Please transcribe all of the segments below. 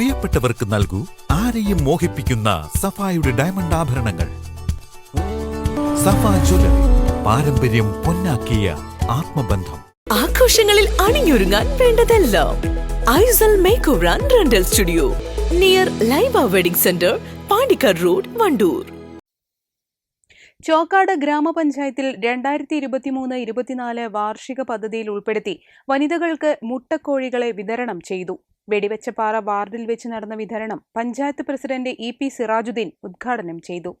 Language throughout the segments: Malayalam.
പ്രിയപ്പെട്ടവർക്ക് നൽകൂ ആരെയും മോഹിപ്പിക്കുന്ന സഫായുടെ ഡയമണ്ട് ആഭരണങ്ങൾ. സഫ ജ്വല്ലറി പാരമ്പര്യം പൊന്നാക്കിയ ആത്മബന്ധം. ആഘോഷങ്ങളിൽ അണിഞ്ഞൊരുങ്ങാൻ വേണ്ടതെല്ലാം ഐസൽ makeover and rental studio near live wedding centre Pandikkad road Wandoor. Chokkad ഗ്രാമപഞ്ചായത്തിൽ രണ്ടായിരത്തി ഇരുപത്തിമൂന്ന് ഇരുപത്തിനാല് വാർഷിക പദ്ധതിയിൽ ഉൾപ്പെടുത്തി വനിതകൾക്ക് മുട്ടക്കോഴികളെ വിതരണം ചെയ്തു. വെടിവെച്ചപ്പാറ വാർഡിൽ വെച്ച് നടന്ന വിതരണം panchayat president E P Sirajuddin ഉദ്ഘാടനം ചെയ്തു.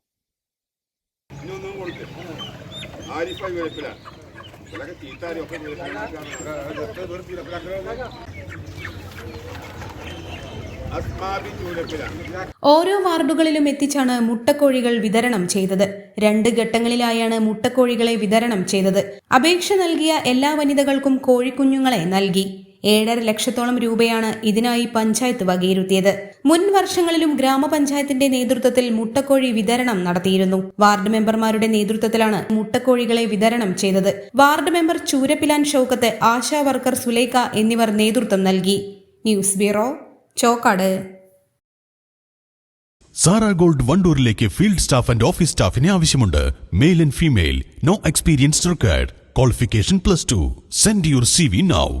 ഓരോ വാർഡുകളിലും എത്തിച്ചാണ് മുട്ടക്കോഴികൾ വിതരണം ചെയ്തത്. രണ്ട് ഘട്ടങ്ങളിലായാണ് മുട്ടക്കോഴികളെ വിതരണം ചെയ്തത്. അപേക്ഷ നൽകിയ എല്ലാ വനിതകൾക്കും കോഴിക്കുഞ്ഞുങ്ങളെ നൽകി. ഏഴര ലക്ഷത്തോളം രൂപയാണ് ഇതിനായി പഞ്ചായത്ത് വകയിരുത്തിയത്. മുൻ വർഷങ്ങളിലും ഗ്രാമപഞ്ചായത്തിന്റെ നേതൃത്വത്തിൽ മുട്ടക്കോഴി വിതരണം നടത്തിയിരുന്നു. വാർഡ് മെമ്പർമാരുടെ നേതൃത്വത്തിലാണ് മുട്ടക്കോഴികളെ വിതരണം ചെയ്തത്. Ward member Choorappilan Shoukath ASHA worker Sulaikha എന്നിവർ നേതൃത്വം നൽകി. News bureau Chokkad. Sara gold വണ്ടൂരിലേക്ക് field staff and office സ്റ്റാഫിനെ ആവശ്യമുണ്ട്. Male and female. No experience required. Qualification plus two. Send your C V now.